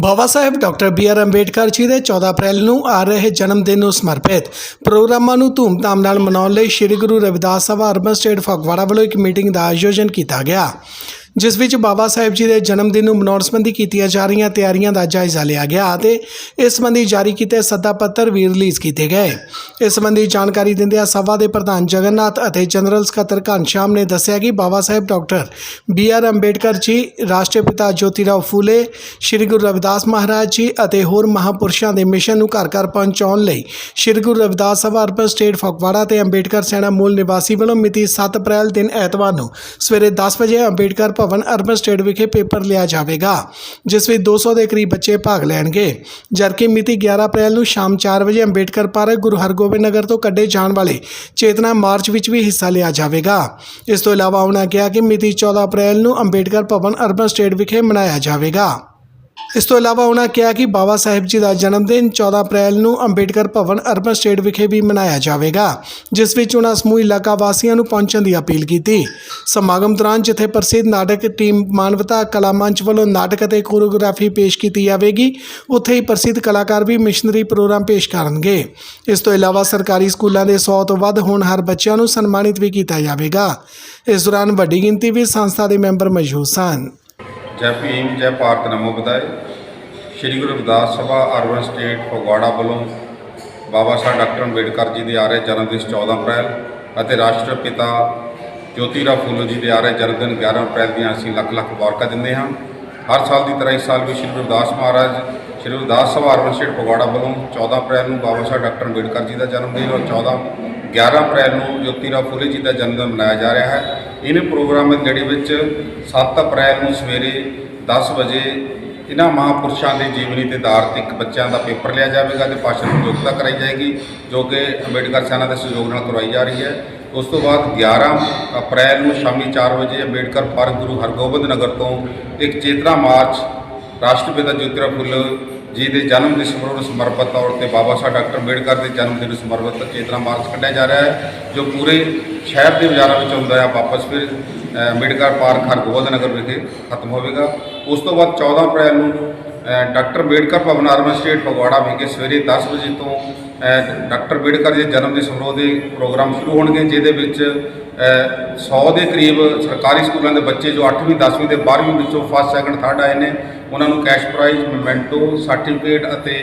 Baba Sahib, doctor B R Ambedkar ji ਦੇ 14 ਅਪ੍ਰੈਲ ਨੂੰ ਆ ਰਹੇ ਜਨਮ ਦਿਨ ਨੂੰ ਸਮਰਪਿਤ ਪ੍ਰੋਗਰਾਮਾਂ ਨੂੰ ਧੂਮਧਾਮ ਨਾਲ ਮਨਾਉਣ ਲਈ ਸ੍ਰੀ ਗੁਰੂ ਰਵਿਦਾਸ ਸਭਾ ਅਰਬਨ ਸਟੇਟ ਫਗਵਾੜਾ ਵੱਲੋਂ ਇੱਕ ਮੀਟਿੰਗ ਦਾ ਆਯੋਜਨ ਕੀਤਾ ਗਿਆ। ਜਿਸ ਵਿੱਚ ਬਾਬਾ ਸਾਹਿਬ ਜੀ ਦੇ ਜਨਮ ਦਿਨ ਨੂੰ ਮਨਾਉਣ ਸੰਬੰਧੀ ਕੀਤੀਆਂ ਜਾ ਰਹੀਆਂ ਤਿਆਰੀਆਂ ਦਾ ਜਾਇਜ਼ਾ ਲਿਆ ਗਿਆ ਅਤੇ ਇਸ ਸੰਬੰਧੀ ਜਾਰੀ ਕੀਤੇ ਸੱਦਾ ਪੱਤਰ ਵੀ ਰਿਲੀਜ਼ ਕੀਤੇ ਗਏ। ਇਸ ਸੰਬੰਧੀ ਜਾਣਕਾਰੀ ਦਿੰਦਿਆਂ ਸਭਾ ਦੇ ਪ੍ਰਧਾਨ ਜਗਨਨਾਥ ਅਤੇ ਜਨਰਲ ਸਕੱਤਰ ਘਨਸ਼ਾਮ ਨੇ ਦੱਸਿਆ ਕਿ Baba Sahib doctor B R Ambedkar ji, ਰਾਸ਼ਟਰੀ ਰਾਸ਼ਟਰਪਿਤਾ ਜੋਤੀਰਾਓ ਫੂਲੇ, ਸ੍ਰੀ ਗੁਰੂ ਰਵਿਦਾਸ ਮਹਾਰਾਜ ਜੀ ਅਤੇ ਹੋਰ ਮਹਾਪੁਰਸ਼ਾਂ ਦੇ ਮਿਸ਼ਨ ਨੂੰ ਘਰ ਘਰ ਪਹੁੰਚਾਉਣ ਲਈ ਸ੍ਰੀ ਗੁਰੂ ਰਵਿਦਾਸ ਸਭਾ ਅਰਬਨ ਸਟੇਟ ਫਗਵਾੜਾ ਤੇ ਅੰਬੇਡਕਰ ਸੈਨਾ ਮੂਲ ਨਿਵਾਸੀ ਵੱਲੋਂ ਮਿਤੀ 7 ਅਪ੍ਰੈਲ ਦਿਨ ਐਤਵਾਰ ਨੂੰ ਸਵੇਰੇ 10 ਵਜੇ ਅੰਬੇਡਕਰ ਭਵਨ ਅਰਬਨ ਸਟੇਟ ਵਿਖੇ ਪੇਪਰ ਲਿਆ ਜਾਵੇਗਾ, ਜਿਸ ਵਿੱਚ 200 ਦੇ ਕਰੀਬ ਬੱਚੇ ਭਾਗ ਲੈਣਗੇ। ਜਦਕਿ ਮਿਤੀ 11 ਅਪ੍ਰੈਲ ਨੂੰ ਸ਼ਾਮ 4 ਵਜੇ ਅੰਬੇਡਕਰ ਪਾਰਕ ਗੁਰੂ ਹਰਗੋਬਿੰਦ ਨਗਰ ਤੋਂ ਕੱਢੇ ਜਾਣ ਵਾਲੇ ਚੇਤਨਾ ਮਾਰਚ ਵਿੱਚ ਵੀ ਹਿੱਸਾ ਲਿਆ ਜਾਵੇਗਾ। ਇਸ ਤੋਂ ਇਲਾਵਾ ਉਹਨਾਂ ਕਿਹਾ ਕਿ ਮਿਤੀ 14 ਅਪ੍ਰੈਲ ਨੂੰ ਅੰਬੇਡਕਰ ਭਵਨ ਅਰਬਨ ਸਟੇਟ ਵਿਖੇ ਮਨਾਇਆ ਜਾਵੇਗਾ। ਇਸ ਤੋਂ ਇਲਾਵਾ ਉਹਨਾਂ ਕਿਹਾ ਕਿ ਬਾਬਾ ਸਾਹਿਬ ਜੀ ਦਾ ਜਨਮ ਦਿਨ 14 ਅਪ੍ਰੈਲ ਨੂੰ ਅੰਬੇਡਕਰ ਭਵਨ ਅਰਬਨ ਸਟੇਟ ਵਿਖੇ ਵੀ ਮਨਾਇਆ ਜਾਵੇਗਾ, ਜਿਸ ਵਿੱਚ ਉਹਨਾਂ ਸਮੂਹ ਇਲਾਕਾ ਵਾਸੀਆਂ ਨੂੰ ਪਹੁੰਚਣ ਦੀ ਅਪੀਲ ਕੀਤੀ। ਸਮਾਗਮ ਦੌਰਾਨ ਜਿੱਥੇ ਪ੍ਰਸਿੱਧ ਨਾਟਕ ਟੀਮ ਮਾਨਵਤਾ ਕਲਾ ਮੰਚ ਵੱਲੋਂ ਨਾਟਕ ਅਤੇ ਕੋਰੀਓਗ੍ਰਾਫੀ ਪੇਸ਼ ਕੀਤੀ ਜਾਵੇਗੀ, ਉੱਥੇ ਹੀ ਪ੍ਰਸਿੱਧ ਕਲਾਕਾਰ ਵੀ ਮਿਸ਼ਨਰੀ ਪ੍ਰੋਗਰਾਮ ਪੇਸ਼ ਕਰਨਗੇ। ਇਸ ਤੋਂ ਇਲਾਵਾ ਸਰਕਾਰੀ ਸਕੂਲਾਂ ਦੇ 100 ਤੋਂ ਵੱਧ ਹੋਣਹਾਰ ਬੱਚਿਆਂ ਨੂੰ ਸਨਮਾਨਿਤ ਵੀ ਕੀਤਾ ਜਾਵੇਗਾ। ਇਸ ਦੌਰਾਨ ਵੱਡੀ ਗਿਣਤੀ ਵਿੱਚ ਸੰਸਥਾ ਦੇ ਮੈਂਬਰ ਮੌਜੂਦ ਸਨ। ਜੈ ਭੀਮ, ਜੈ ਭਾਰਤ ਨਮੋ ਬੁਦਾਏ ਸ਼੍ਰੀ ਗੁਰੂ ਰਵਿਦਾਸ ਸਭਾ ਅਰਬਨ ਸਟੇਟ, ਫਗਵਾੜਾ ਵੱਲੋਂ ਬਾਬਾ ਸਾਹਿਬ ਡਾਕਟਰ ਅੰਬੇਡਕਰ ਜੀ ਦੇ ਆ ਰਹੇ ਜਨਮ ਦਿਨ 14 ਅਪ੍ਰੈਲ ਅਤੇ ਰਾਸ਼ਟਰਪਿਤਾ ਜੋਤੀਰਾਓ ਫੂਲੇ ਜੀ ਦੇ ਆ ਰਹੇ ਜਨਮ ਦਿਨ 11 ਅਪ੍ਰੈਲ ਦੀਆਂ ਅਸੀਂ ਲੱਖ ਲੱਖ ਮੁਬਾਰਕਾਂ ਦਿੰਦੇ ਹਾਂ। ਹਰ ਸਾਲ ਦੀ ਤਰ੍ਹਾਂ ਇਸ ਸਾਲ ਵੀ ਸ਼੍ਰੀ ਗੁਰਦਾਸ ਮਹਾਰਾਜ, ਸ਼੍ਰੀ ਗੁਰਦਾਸ ਸਭਾ ਅਰਬਨ ਸਟੇਟ, ਫਗਵਾੜਾ ਵੱਲੋਂ 14 ਅਪ੍ਰੈਲ ਨੂੰ ਬਾਬਾ ਸਾਹਿਬ ਡਾਕਟਰ ਅੰਬੇਡਕਰ ਜੀ ਦਾ ਜਨਮ ਦਿਨ ਔਰ 14 11 ਅਪ੍ਰੈਲ ਨੂੰ ਜੋਤੀਰਾਓ ਫੂਲੇ ਜੀ ਦਾ ਜਨਮ ਦਿਨ ਮਨਾਇਆ ਜਾ ਰਿਹਾ ਹੈ। ਇਹਨੇ ਪ੍ਰੋਗਰਾਮ ਦੀ ਲੜੀ ਵਿੱਚ 7 ਅਪ੍ਰੈਲ ਨੂੰ ਸਵੇਰੇ 10 ਵਜੇ ਇਹਨਾਂ ਮਹਾਪੁਰਸ਼ਾਂ ਦੇ ਜੀਵਨੀ ਤੇ ਆਧਾਰਿਤ ਇੱਕ ਬੱਚਿਆਂ ਦਾ ਪੇਪਰ ਲਿਆ ਜਾਵੇਗਾ ਤੇ ਭਾਸ਼ਣ ਪ੍ਰਤੀਯੋਗਤਾ ਕਰਾਈ ਜਾਏਗੀ, ਜੋ ਕਿ ਅੰਬੇਡਕਰ ਸੈਨਾ ਦੇ ਸਹਿਯੋਗ ਨਾਲ ਕਰਵਾਈ ਜਾ ਰਹੀ ਹੈ। ਉਸ ਤੋਂ ਬਾਅਦ 11 ਅਪ੍ਰੈਲ ਨੂੰ ਸ਼ਾਮੀ 4 ਵਜੇ ਅੰਬੇਡਕਰ ਪਾਰਕ ਗੁਰੂ ਹਰਗੋਬਿੰਦ ਨਗਰ ਤੋਂ ਇੱਕ ਚੇਤਨਾ ਮਾਰਚ ਰਾਸ਼ਟਰਪਿਤਾ ਜੋਤੀਰਾ ਫੁੱਲੇ ਜੀ ਦੇ ਜਨਮ ਦਿਨ ਸਮਾਰੋਹ ਸਮਰਪਿਤ ਤੌਰ ਤੇ ਬਾਬਾ ਸਾਹਿਬ ਡਾਕਟਰ ਅੰਬੇਡਕਰ ਦੇ ਜਨਮ ਦਿਨ ਨੂੰ ਸਮਰਪਿਤ ਚੇਤਨਾ ਮਾਰਚ ਕੱਢਿਆ ਜਾ ਰਿਹਾ ਹੈ, ਜੋ ਪੂਰੇ ਸ਼ਹਿਰ ਦੇ ਬਾਜ਼ਾਰਾਂ ਵਿੱਚ ਆਉਂਦਾ ਹੈ। ਵਾਪਸ ਫਿਰ ਅੰਬੇਡਕਰ ਪਾਰਕ ਹਰਗੋਬਿੰਦ ਨਗਰ ਵਿਖੇ ਖਤਮ ਹੋਵੇਗਾ। ਉਸ ਤੋਂ ਬਾਅਦ 14 ਅਪ੍ਰੈਲ ਨੂੰ doctor Ambedkar Bhawan urban estate Phagwara ਵਿਖੇ ਸਵੇਰੇ 10 ਵਜੇ ਤੋਂ ਡਾਕਟਰ ਅੰਬੇਡਕਰ ਦੇ ਜਨਮ ਦਿਨ ਸਮਾਰੋਹ ਦੇ ਪ੍ਰੋਗਰਾਮ ਸ਼ੁਰੂ ਹੋਣਗੇ ਜਿਹਦੇ ਵਿੱਚ ਅ, 100 ਦੇ ਕਰੀਬ ਸਰਕਾਰੀ ਸਕੂਲਾਂ ਦੇ ਬੱਚੇ ਜੋ 8ਵੀਂ 10ਵੀਂ ਤੇ 12ਵੀਂ ਵਿੱਚੋਂ ਫਸਟ ਸੈਕੰਡ ਥਰਡ ਆਏ ਨੇ ਉਹਨਾਂ ਨੂੰ ਕੈਸ਼ ਪ੍ਰਾਈਜ਼ ਮੈਮੈਂਟੋ ਸਰਟੀਫਿਕੇਟ ਅਤੇ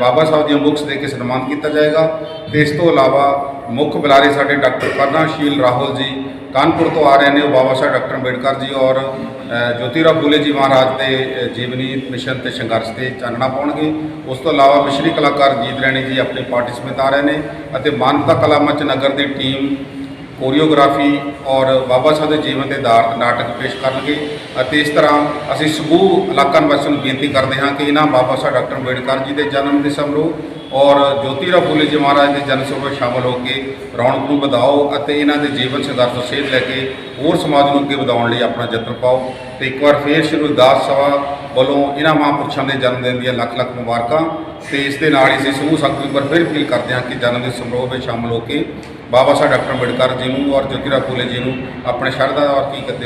ਬਾਬਾ ਸਾਹਿਬ ਦੀਆਂ ਬੁੱਕਸ ਦੇ ਕੇ ਸਨਮਾਨਿਤ ਕੀਤਾ ਜਾਏਗਾ। ਤੇ ਇਸ ਤੋਂ ਇਲਾਵਾ ਮੁੱਖ ਬੁਲਾਰੇ ਸਾਡੇ ਡਾਕਟਰ ਕਰਨਾਸ਼ੀਲ ਰਾਹੁਲ ਜੀ ਕਾਨਪੁਰ ਤੋਂ ਆ ਰਹੇ ਨੇ ਉਹ ਬਾਬਾ ਸਾਹਿਬ ਡਾਕਟਰ ਅੰਬੇਡਕਰ ਜੀ ਔਰ ਅ, ਜੋਤੀਰਾਓ ਫੂਲੇ ਜੀ ਮਹਾਰਾਜ ਦੇ ਜੀਵਨੀ ਮਿਸ਼ਨ ਤੇ ਸੰਘਰਸ਼ ਤੇ ਚਾਨਣਾ ਪਾਉਣਗੇ। ਉਸ ਤੋਂ ਇਲਾਵਾ ਮਿਸ਼ਰੀ ਕਲਾਕਾਰ ਜੀਤ ਰੈਣੀ ਜੀ ਆਪਣੇ ਪਾਰਟਿਸਪੇਟ ਆ ਰਹੇ ਨੇ ਅਤੇ ਮਾਨਵਤਾ ਕਲਾ ਮੰਚ ਨਗਰ ਦੀ ਟੀਮ ਕੋਰੀਓਗ੍ਰਾਫੀ ਔਰ ਬਾਬਾ ਸਾਹਿਬ ਦੇ ਜੀਵਨ ਦੇ ਆਧਾਰਿਤ ਨਾਟਕ ਪੇਸ਼ ਕਰਨਗੇ ਅਤੇ ਇਸ ਤਰ੍ਹਾਂ ਅਸੀਂ ਸਮੂਹ ਇਲਾਕਾ ਨਿਵਾਸੀਆਂ ਨੂੰ ਬੇਨਤੀ ਕਰਦੇ ਹਾਂ ਕਿ ਇਹਨਾਂ ਬਾਬਾ ਸਾਹਿਬ ਡਾਕਟਰ ਅੰਬੇਡਕਰ ਜੀ ਦੇ ਜਨਮ ਦੇ ਸਮਾਰੋਹ ਔਰ ਜੋਤੀਰਾਓ ਫੂਲੇ ਜੀ ਮਹਾਰਾਜ ਦੇ ਜਨਮ ਸਮਾਰੋਹ ਵਿੱਚ ਸ਼ਾਮਲ ਹੋ ਕੇ ਰੌਣਕ ਨੂੰ ਵਧਾਓ ਅਤੇ ਇਹਨਾਂ ਦੇ ਜੀਵਨ ਸੰਘਰਸ਼ ਸੇਧ ਲੈ ਕੇ ਹੋਰ ਸਮਾਜ ਨੂੰ ਅੱਗੇ ਵਧਾਉਣ ਲਈ ਆਪਣਾ ਯਤਨ ਪਾਓ। ਤੇ ਇੱਕ ਵਾਰ ਫੇਰ ਸ਼੍ਰੀ ਗੁਰਦਾਸ ਸਭਾ ਵੱਲੋਂ ਇਹਨਾਂ ਮਹਾਂਪੁਰਸ਼ਾਂ ਦੇ ਜਨਮ ਦਿਨ ਦੀਆਂ ਲੱਖ ਲੱਖ ਮੁਬਾਰਕਾਂ। ਤੇ ਇਸ ਦੇ ਨਾਲ ਹੀ ਅਸੀਂ ਸਮੂਹ ਸੰਗਤ ਨੂੰ ਫਿਰ ਅਪੀਲ ਕਰਦੇ ਹਾਂ ਕਿ ਜਨਮ ਦਿਨ ਸਮਾਰੋਹ ਵਿੱਚ ਸ਼ਾਮਲ ਹੋ ਕੇ ਬਾਬਾ ਸਾਹਿਬ ਡਾਕਟਰ ਅੰਬੇਡਕਰ ਜੀ ਨੂੰ ਔਰ ਜੋਤੀਰਾਓ ਫੂਲੇ ਜੀ ਨੂੰ ਆਪਣੇ ਸ਼ਰਧਾ ਔਰ ਹਕੀਕਤ ਦੇ